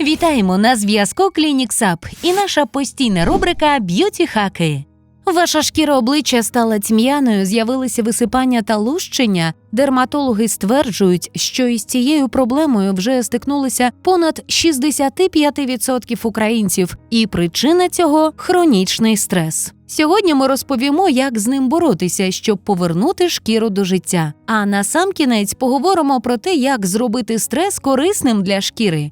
Вітаємо на зв'язку Клініксап і наша постійна рубрика Б'юті хаки. Ваша шкіра обличчя стала тьмяною, з'явилися висипання та лущення. Дерматологи стверджують, що із цією проблемою вже стикнулися понад 65% українців, і причина цього хронічний стрес. Сьогодні ми розповімо, як з ним боротися, щоб повернути шкіру до життя. А на сам кінець поговоримо про те, як зробити стрес корисним для шкіри.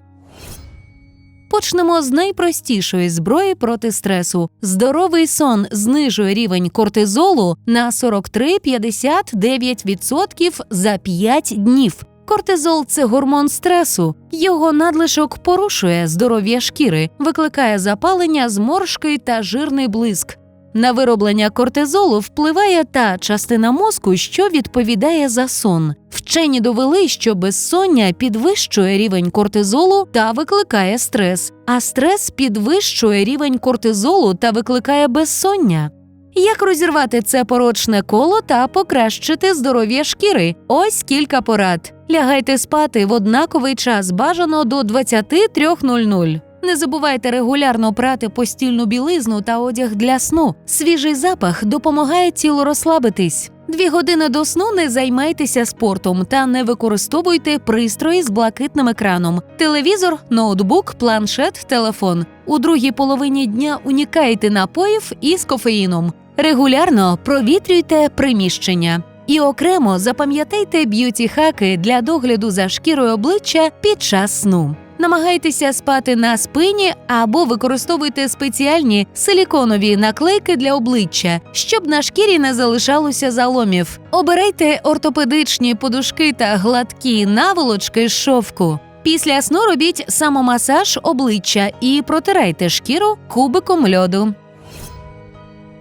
Почнемо з найпростішої зброї проти стресу. Здоровий сон знижує рівень кортизолу на 43-59% за 5 днів. Кортизол це гормон стресу. Його надлишок порушує здоров'я шкіри, викликає запалення, зморшки та жирний блиск. На вироблення кортизолу впливає та частина мозку, що відповідає за сон. Вчені довели, що безсоння підвищує рівень кортизолу та викликає стрес, а стрес підвищує рівень кортизолу та викликає безсоння. Як розірвати це порочне коло та покращити здоров'я шкіри? Ось кілька порад. Лягайте спати в однаковий час, бажано до 23.00. Не забувайте регулярно прати постільну білизну та одяг для сну. Свіжий запах допомагає тілу розслабитись. Дві години до сну не займайтеся спортом та не використовуйте пристрої з блакитним екраном: телевізор, ноутбук, планшет, телефон. У другій половині дня унікайте напоїв із кофеїном. Регулярно провітрюйте приміщення. І окремо запам'ятайте б'юті-хаки для догляду за шкірою обличчя під час сну. Намагайтеся спати на спині або використовуйте спеціальні силіконові наклейки для обличчя, щоб на шкірі не залишалося заломів. Обирайте ортопедичні подушки та гладкі наволочки з шовку. Після сну робіть самомасаж обличчя і протирайте шкіру кубиком льоду.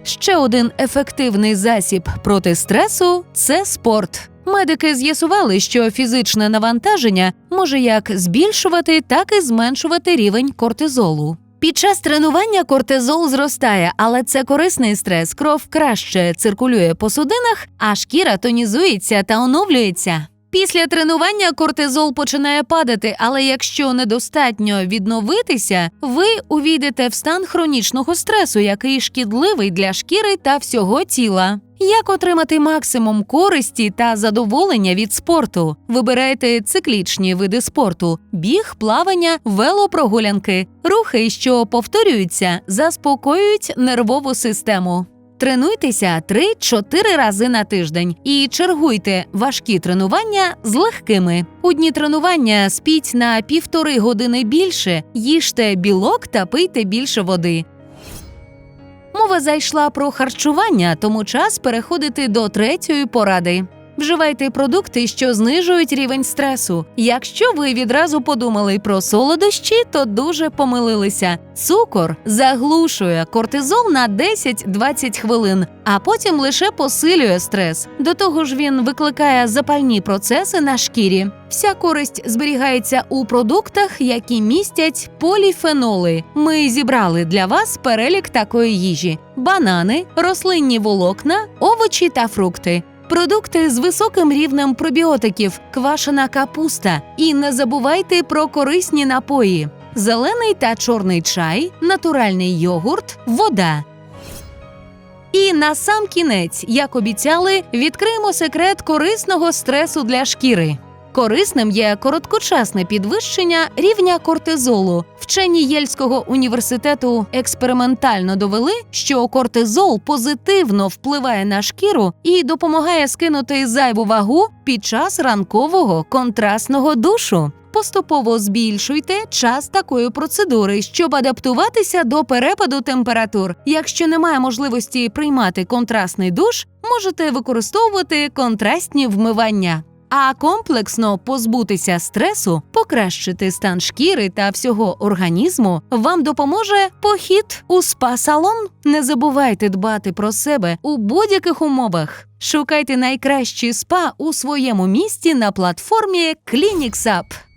Ще один ефективний засіб проти стресу це спорт. Медики з'ясували, що фізичне навантаження може як збільшувати, так і зменшувати рівень кортизолу. Під час тренування кортизол зростає, але це корисний стрес. Кров краще циркулює по судинах, а шкіра тонізується та оновлюється. Після тренування кортизол починає падати, але якщо недостатньо відновитися, ви увійдете в стан хронічного стресу, який шкідливий для шкіри та всього тіла. Як отримати максимум користі та задоволення від спорту? Вибирайте циклічні види спорту: біг, плавання, велопрогулянки, рухи, що повторюються, заспокоюють нервову систему. Тренуйтеся 3-4 рази на тиждень і чергуйте важкі тренування з легкими. У дні тренування спіть на півтори години більше, їжте білок та пийте більше води. Мова зайшла про харчування, тому час переходити до третьої поради. Вживайте продукти, що знижують рівень стресу. Якщо ви відразу подумали про солодощі, то дуже помилилися. Цукор заглушує кортизол на 10-20 хвилин, а потім лише посилює стрес. До того ж, він викликає запальні процеси на шкірі. Вся користь зберігається у продуктах, які містять поліфеноли. Ми зібрали для вас перелік такої їжі: банани, рослинні волокна, овочі та фрукти. Продукти з високим рівнем пробіотиків, квашена капуста. І не забувайте про корисні напої: зелений та чорний чай, натуральний йогурт, вода. І на сам кінець, як обіцяли, відкриємо секрет корисного стресу для шкіри. Корисним є короткочасне підвищення рівня кортизолу. Вчені Єльського університету експериментально довели, що кортизол позитивно впливає на шкіру і допомагає скинути зайву вагу під час ранкового контрастного душу. Поступово збільшуйте час такої процедури, щоб адаптуватися до перепаду температур. Якщо немає можливості приймати контрастний душ, можете використовувати контрастні вмивання. А комплексно позбутися стресу, покращити стан шкіри та всього організму вам допоможе похід у спа-салон. Не забувайте дбати про себе у будь-яких умовах. Шукайте найкращі спа у своєму місті на платформі ClinicsUp.